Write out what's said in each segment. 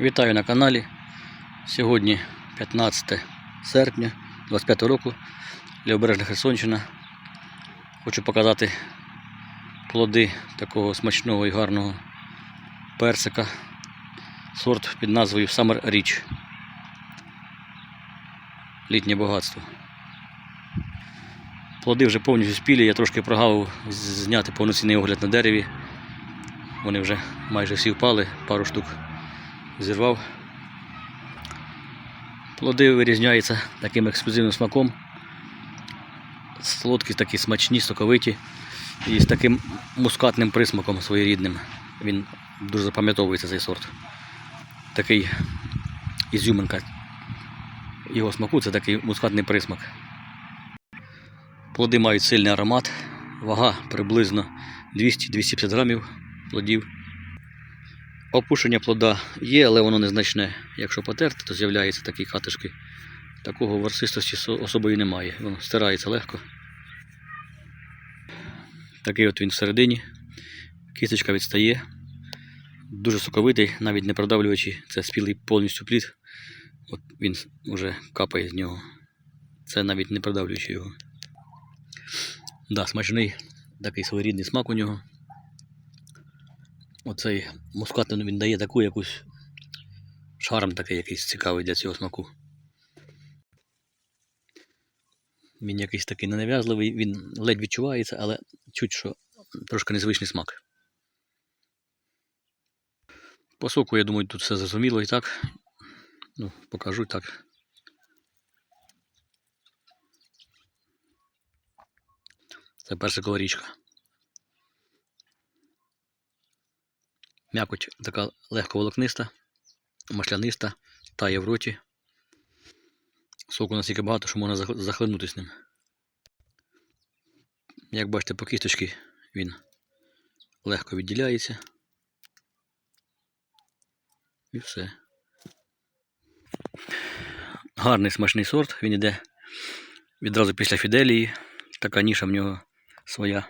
Вітаю на каналі. Сьогодні 15 серпня 25 року. Лівобережна Херсонщина. Хочу показати плоди такого смачного і гарного персика. Сорт під назвою Summer Rich. Літнє багатство. Плоди вже повністю спілі, я трошки прогавив зняти повноцінний огляд на дереві. Вони вже майже всі впали, пару штук зірвав. Плоди вирізняються таким ексклюзивним смаком. Солодкі такі смачні, соковиті. І з таким мускатним присмаком своєрідним. Він дуже запам'ятовується цей сорт. Такий ізюминка. Його смаку це такий мускатний присмак. Плоди мають сильний аромат. Вага приблизно 200-250 грамів плодів. Опушення плода є, але воно незначне. Якщо потерти, то з'являються такі катишки. Такого ворсистості со- особої немає. Воно стирається легко. Такий от він всередині. Кісточка відстає. Дуже соковитий, навіть не продавлюючи. Це спілий повністю плід. От він вже капає з нього. Це навіть не продавлюючи його. Да, смачний, такий своєрідний смак у нього. Оцей мускат він дає таку якусь шарм такий якийсь цікавий для цього смаку. Він якийсь такий ненав'язливий, він ледь відчувається, але чуть що трошки незвичний смак. По соку, я думаю, тут все зрозуміло і так. Ну, покажу так. Це персикова річка. М'якоть така легко волокниста, масляниста, тає в роті. Соку настільки багато, що можна зах- захлинутись ним. Як бачите, по кісточці він легко відділяється. І все. Гарний смачний сорт, він іде відразу після фіделії. Така ніша в нього своя.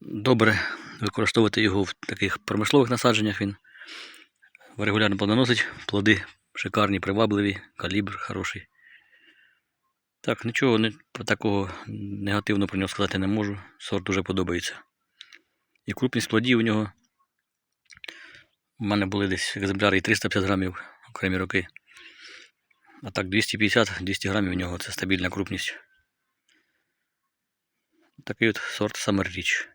Добре використовувати його в таких промислових насадженнях. Він регулярно плодоносить, плоди шикарні, привабливі, калібр хороший. Так, нічого не, такого негативного про нього сказати не можу. Сорт дуже подобається. І крупність плодів у нього. У мене були десь екземпляри і 350 грамів окремі роки. А так 250-200 грамів у нього це стабільна крупність. Такий от сорт Summer Річ.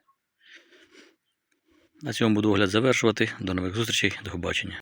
На цьому буду огляд завершувати. До нових зустрічей, до побачення.